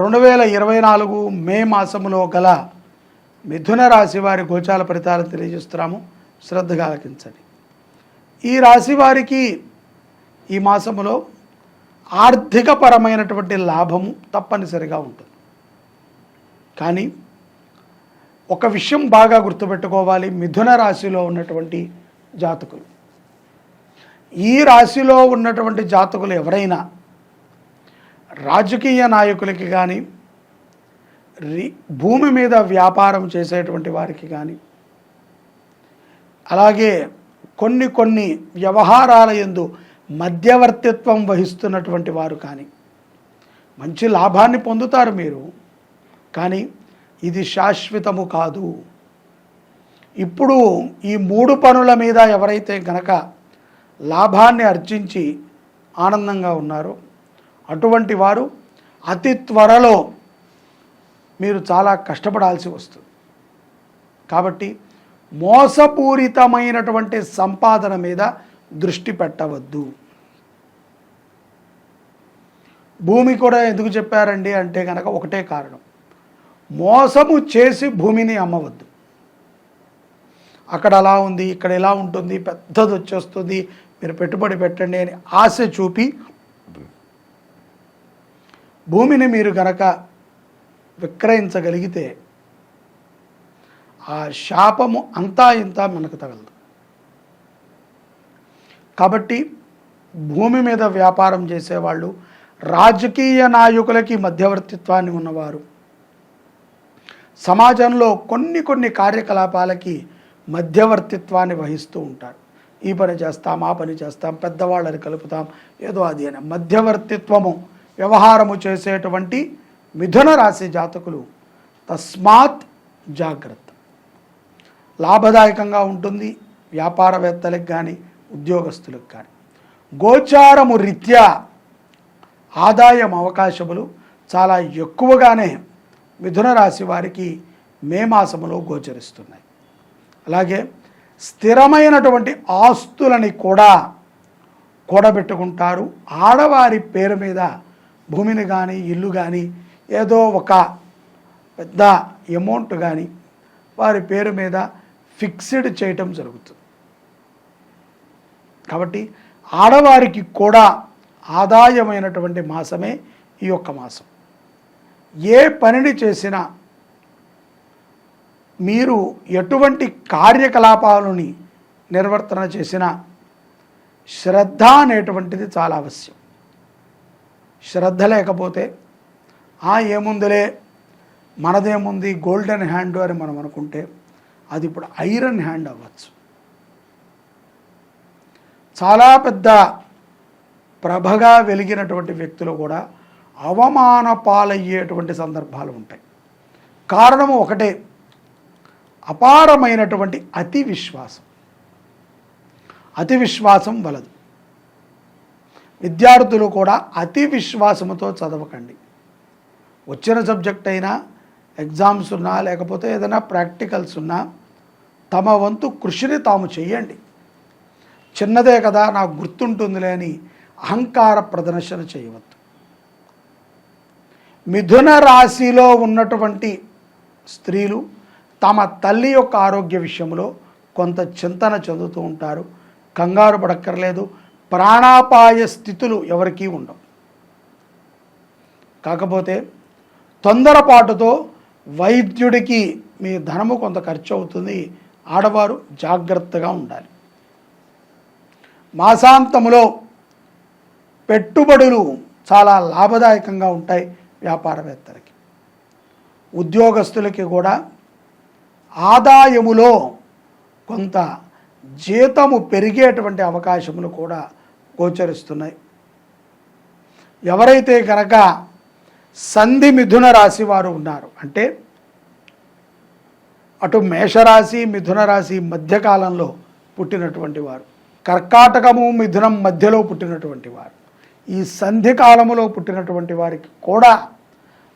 రెండు వేల ఇరవై నాలుగు మే మాసములో గల మిథున రాశి వారి గోచాల ఫలితాలను తెలియజేస్తున్నాము. శ్రద్ధగా ఆలకించండి. ఈ రాశి వారికి ఈ మాసములో ఆర్థికపరమైనటువంటి లాభము తప్పనిసరిగా ఉంటుంది. కానీ ఒక విషయం బాగా గుర్తుపెట్టుకోవాలి. మిథున రాశిలో ఉన్నటువంటి జాతకులు. ఈ రాశిలో ఉన్నటువంటి జాతకులు ఎవరైనా రాజకీయ నాయకులకి కానీ రి భూమి మీద వ్యాపారం చేసేటువంటి వారికి కానీ అలాగే కొన్ని కొన్ని వ్యవహారాల యందు మధ్యవర్తిత్వం వహిస్తున్నటువంటి వారు కానీ మంచి లాభాన్ని పొందుతారు మీరు కానీ ఇది శాశ్వతము కాదు. ఇప్పుడు ఈ మూడు పనుల మీద ఎవరైతే గనక లాభాన్ని అర్జించి ఆనందంగా ఉన్నారో అటువంటి వారు అతి త్వరలో మీరు చాలా కష్టపడాల్సి వస్తుంది. కాబట్టి మోసపూరితమైనటువంటి సంపాదన మీద దృష్టి పెట్టవద్దు. భూమి కూడా ఎందుకు చెప్పారండి అంటే కనుక ఒకటే కారణం. మోసము చేసి భూమిని అమ్మవద్దు. అక్కడ అలా ఉంది ఇక్కడ ఎలా ఉంటుంది పెద్దది వచ్చేస్తుంది మీరు పెట్టుబడి పెట్టండి అని ఆశ చూపి భూమిని మీరు గనక విక్రయించగలిగితే ఆ శాపము అంతా ఇంత మనకు తగలదు. కాబట్టి భూమి మీద వ్యాపారం చేసేవాళ్ళు రాజకీయ నాయకులకి మధ్యవర్తిత్వాన్ని ఉన్నవారు సమాజంలో కొన్ని కొన్ని కార్యకలాపాలకి మధ్యవర్తిత్వాన్ని వహిస్తూ ఉంటారు. ఈ పని చేస్తాం ఆ పని చేస్తాం పెద్దవాళ్ళని కలుపుతాం ఏదో అది అని మధ్యవర్తిత్వము వ్యవహారము చేసేటువంటి మిథున రాశి జాతకులు తస్మాత్ జాగ్రత్త. లాభదాయకంగా ఉంటుంది వ్యాపారవేత్తలకు కానీ ఉద్యోగస్తులకు కానీ గోచారము రీత్యా ఆదాయం అవకాశములు చాలా ఎక్కువగానే మిథున రాశి వారికి మే మాసములో గోచరిస్తున్నాయి. అలాగే స్థిరమైనటువంటి ఆస్తులని కూడా కూడబెట్టుకుంటారు. ఆడవారి పేరు మీద భూమిని కానీ ఇల్లు కానీ ఏదో ఒక పెద్ద అమౌంట్ కానీ వారి పేరు మీద ఫిక్స్డ్ చేయటం జరుగుతుంది. కాబట్టి ఆడవారికి కూడా ఆదాయమైనటువంటి మాసమే ఈ యొక్క మాసం. ఏ పనిని చేసినా మీరు ఎటువంటి కార్యకలాపాలని నిర్వర్తన చేసినా శ్రద్ధ అనేటువంటిది చాలా అవశ్యం. శ్రద్ధ లేకపోతే ఆ ఏముందిలే? మనదేముంది గోల్డెన్ హ్యాండ్ అని మనం అనుకుంటే అది ఇప్పుడు ఐరన్ హ్యాండ్ అవ్వచ్చు. చాలా పెద్ద ప్రభగా వెలిగినటువంటి వ్యక్తులు కూడా అవమాన పాలయ్యేటువంటి సందర్భాలు ఉంటాయి. కారణము ఒకటే అపారమైనటువంటి అతి విశ్వాసం. అతి విశ్వాసం వలదు. విద్యార్థులు కూడా అతి విశ్వాసముతో చదవకండి. వచ్చిన సబ్జెక్ట్ అయినా ఎగ్జామ్స్ ఉన్నా లేకపోతే ఏదైనా ప్రాక్టికల్స్ ఉన్నా తమ వంతు కృషిని తాము చేయండి చిన్నదే కదా నాకు గుర్తుంటుందిలే అని అహంకార ప్రదర్శన చేయవద్దు. మిథున రాశిలో ఉన్నటువంటి స్త్రీలు తమ తల్లి యొక్క ఆరోగ్య విషయంలో కొంత చింతన చెందుతూ ఉంటారు. కంగారు పడక్కర్లేదు. ప్రాణాపాయ స్థితులు ఎవరికీ ఉండవు. కాకపోతే తొందరపాటుతో వైద్యుడికి మీ ధనము కొంత ఖర్చు అవుతుంది ఆడవారు జాగ్రత్తగా ఉండాలి. మాసాంతములో పెట్టుబడులు చాలా లాభదాయకంగా ఉంటాయి వ్యాపారవేత్తలకి. ఉద్యోగస్తులకి కూడా ఆదాయములో కొంత జీతము పెరిగేటువంటి అవకాశములు కూడా గోచరిస్తున్నాయి. ఎవరైతే కనుక సంధి మిథున రాశి వారు ఉన్నారు అంటే అటు మేషరాశి మిథున రాశి మధ్యకాలంలో పుట్టినటువంటి వారు కర్కాటకము మిథునం మధ్యలో పుట్టినటువంటి వారు ఈ సంధి కాలములో పుట్టినటువంటి వారికి కూడా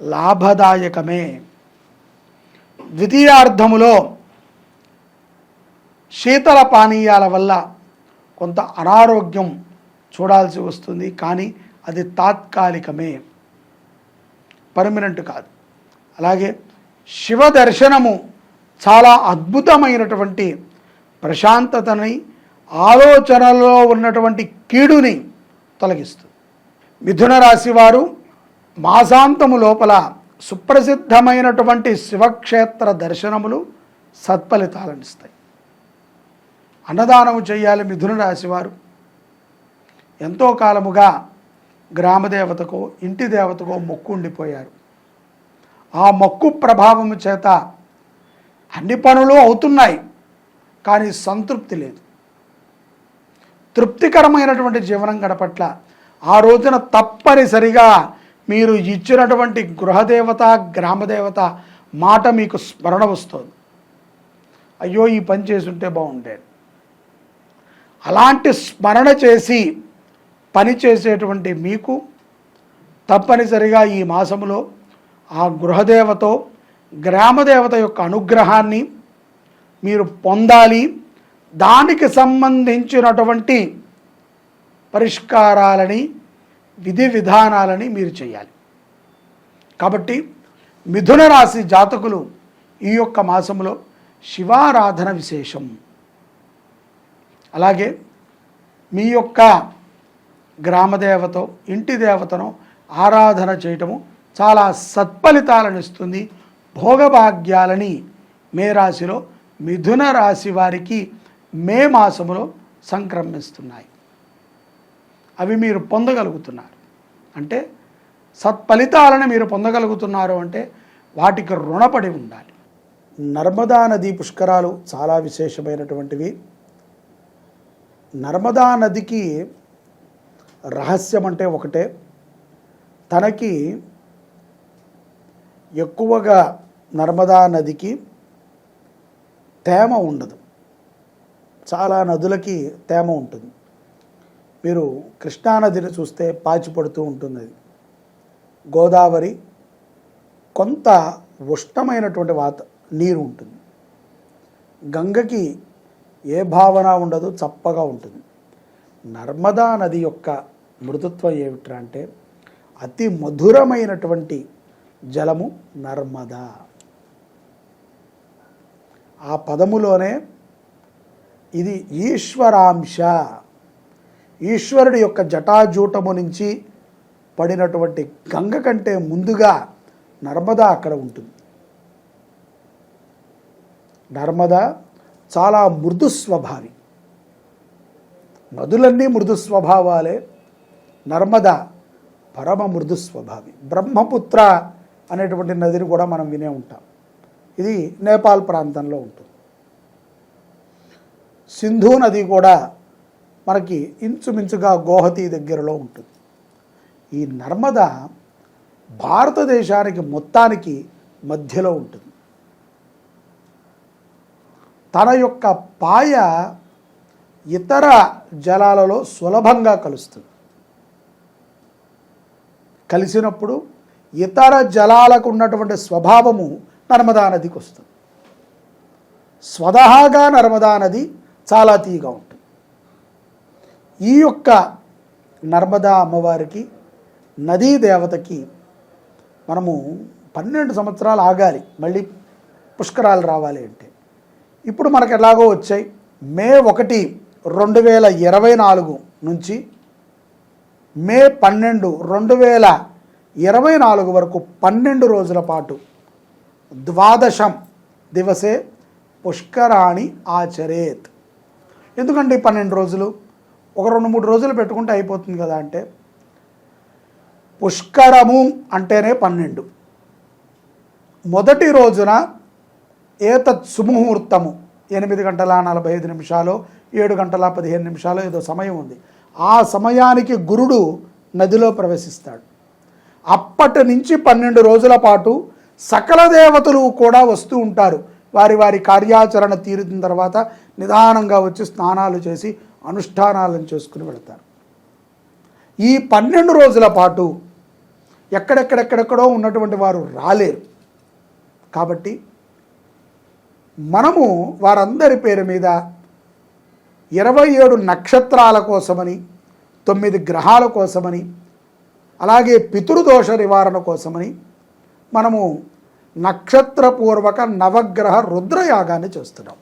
లాభదాయకమే. ద్వితీయార్థములో శీతల పానీయాల వల్ల కొంత అనారోగ్యం చూడాల్సి వస్తుంది కానీ అది తాత్కాలికమే. పర్మనెంట్ కాదు. అలాగే శివ దర్శనము చాలా అద్భుతమైనటువంటి ప్రశాంతతని ఆలోచనలో ఉన్నటువంటి కీడుని తొలగిస్తుంది. మిథున రాశి వారు మాసాంతము లోపల సుప్రసిద్ధమైనటువంటి శివక్షేత్ర దర్శనములు సత్ఫలితాలనిస్తాయి అన్నదానము చేయాలి మిథున రాశివారు ఎంతో కాలముగా గ్రామదేవతకో ఇంటి దేవతకో మొక్కు ఉండిపోయారు. ఆ మొక్కు ప్రభావము చేత అన్ని పనులు అవుతున్నాయి కానీ సంతృప్తి లేదు. తృప్తికరమైనటువంటి జీవనం గడపట్ల ఆ రోజున తప్పనిసరిగా మీరు ఇచ్చినటువంటి గృహదేవత గ్రామదేవత మాట మీకు స్మరణ వస్తుంది. అయ్యో ఈ పని చేస్తుంటే బాగుండేది. అలాంటి స్మరణ చేసి పని చేసేటువంటి మీకు తప్పనిసరిగా ఈ మాసములో ఆ గృహదేవతో గ్రామదేవత యొక్క అనుగ్రహాన్ని మీరు పొందాలి. దానికి సంబంధించినటువంటి పరిష్కారాలని విధి విధానాలని మీరు చేయాలి. కాబట్టి మిథున రాశి జాతకులు ఈ యొక్క మాసంలో శివారాధన విశేషం. అలాగే మీ యొక్క గ్రామదేవతో ఇంటి దేవతను ఆరాధన చేయటము చాలా సత్ఫలితాలను ఇస్తుంది. భోగభాగ్యాలని మే రాశిలో మిథున రాశి వారికి మే మాసములో సంక్రమిస్తున్నాయి. అవి మీరు పొందగలుగుతున్నారు. అంటే సత్ఫలితాలను మీరు పొందగలుగుతున్నారు అంటే వాటికి రుణపడి ఉండాలి. నర్మదా నది పుష్కరాలు చాలా విశేషమైనటువంటివి. నర్మదా నదికి రహస్యం అంటే ఒకటే. తనకి ఎక్కువగా నర్మదా నదికి తేమ ఉండదు. చాలా నదులకి తేమ ఉంటుంది. మీరు కృష్ణానదిని చూస్తే పాచి పడుతూ ఉంటుంది అది. గోదావరి కొంత ఉష్ణమైనటువంటి వాత నీరు ఉంటుంది. గంగకి ఏ భావన ఉండదు చప్పగా ఉంటుంది. నర్మదా నది యొక్క మృదుత్వం ఏమిట్రా అంటే అతి మధురమైనటువంటి జలము నర్మదా. ఆ పదములోనే ఇది ఈశ్వరాంశ. ఈశ్వరుడి యొక్క జటాజూటము నుంచి పడినటువంటి గంగ కంటే ముందుగా నర్మదా అక్కడ ఉంటుంది. నర్మదా చాలా మృదు స్వభావి నదులన్నీ మృదు స్వభావాలే నర్మద పరమ మృదు స్వభావి. బ్రహ్మపుత్ర అనేటువంటి నదిని కూడా మనం వినే ఉంటాం. ఇది నేపాల్ ప్రాంతంలో ఉంటుంది. సింధు నది కూడా మనకి ఇంచుమించుగా గోహతి దగ్గరలో ఉంటుంది. ఈ నర్మద భారతదేశానికి మొత్తానికి మధ్యలో ఉంటుంది. తన యొక్క పాయ ఇతర జలాలలో సులభంగా కలుస్తుంది. కలిసినప్పుడు ఇతర జలాలకు ఉన్నటువంటి స్వభావము నర్మదా నదికి వస్తుంది. స్వతహాగా నర్మదా నది చాలా తీగా ఉంటుంది. ఈ యొక్క నర్మదా అమ్మవారికి నదీ దేవతకి మనము పన్నెండు సంవత్సరాలు ఆగాలి మళ్ళీ పుష్కరాలు రావాలి అంటే. ఇప్పుడు మనకు ఎలాగో వచ్చాయి. మే ఒకటి రెండు వేల ఇరవై నాలుగు నుంచి మే పన్నెండు రెండు వేల ఇరవై నాలుగు వరకు పన్నెండు రోజుల పాటు ద్వాదశం దివసే పుష్కరాణి ఆచరేత్. ఎందుకండి పన్నెండు రోజులు? ఒక రెండు మూడు రోజులు పెట్టుకుంటే అయిపోతుంది కదా అంటే? పుష్కరము అంటేనే పన్నెండు. మొదటి రోజున ఏతత్ సుముహూర్తము ఎనిమిది గంటల నలభై ఐదు నిమిషాలు ఏడు గంటల పదిహేను నిమిషాలు ఏదో సమయం ఉంది. ఆ సమయానికి గురుడు నదిలో ప్రవేశిస్తాడు. అప్పటి నుంచి పన్నెండు రోజుల పాటు సకల దేవతలు కూడా వస్తూ ఉంటారు. వారి వారి కార్యాచరణ తీరిన తర్వాత నిదానంగా వచ్చి స్నానాలు చేసి అనుష్ఠానాలను చేసుకుని వెళతారు. ఈ పన్నెండు రోజుల పాటు ఎక్కడెక్కడెక్కడెక్కడో ఉన్నటువంటి వారు రాలేరు. కాబట్టి మనము వారందరి పేరు మీద ఇరవై ఏడు నక్షత్రాల కోసమని తొమ్మిది గ్రహాల కోసమని అలాగే పితృదోష నివారణ కోసమని మనము నక్షత్రపూర్వక నవగ్రహ రుద్రయాగాన్ని చేస్తున్నాం.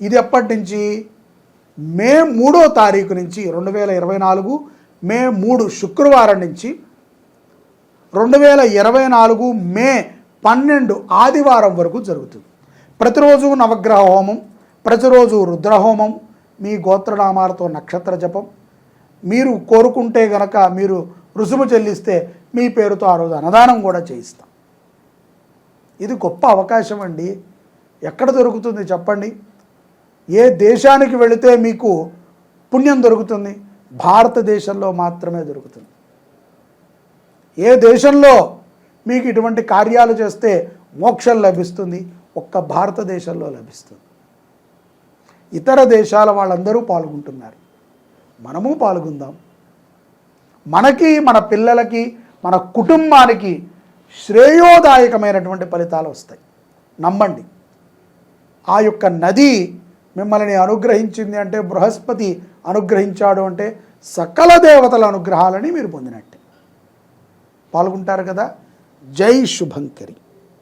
ఇది ఎప్పటి నుంచి? మే మూడో తారీఖు నుంచి రెండు వేల ఇరవై నాలుగు మే మూడు శుక్రవారం నుంచి రెండు వేల ఇరవై నాలుగు మే పన్నెండు ఆదివారం వరకు జరుగుతుంది. ప్రతిరోజు నవగ్రహ హోమం ప్రతిరోజు రుద్రహోమం మీ గోత్రనామాలతో నక్షత్ర జపం. మీరు కోరుకుంటే గనక మీరు రుసుము చెల్లిస్తే మీ పేరుతో ఆ రోజు అన్నదానం కూడా చేయిస్తాం. ఇది గొప్ప అవకాశం అండి. ఎక్కడ దొరుకుతుంది చెప్పండి? ఏ దేశానికి వెళితే మీకు పుణ్యం దొరుకుతుంది? భారతదేశంలో మాత్రమే దొరుకుతుంది. ఏ దేశంలో మీకు ఇటువంటి కార్యాలు చేస్తే మోక్షం లభిస్తుంది? ఒక్క భారతదేశంలో లభిస్తుంది. ఇతర దేశాల వాళ్ళందరూ పాల్గొంటున్నారు. మనము పాల్గొందాం. మనకి మన పిల్లలకి మన కుటుంబానికి శ్రేయోదాయకమైనటువంటి ఫలితాలు వస్తాయి. నమ్మండి. ఆ యొక్క నది మిమ్మల్ని అనుగ్రహించింది అంటే బృహస్పతి అనుగ్రహించాడు అంటే సకల దేవతల అనుగ్రహాలని మీరు పొందినట్టే. పాల్గొంటారు కదా? జై శుభంకరి.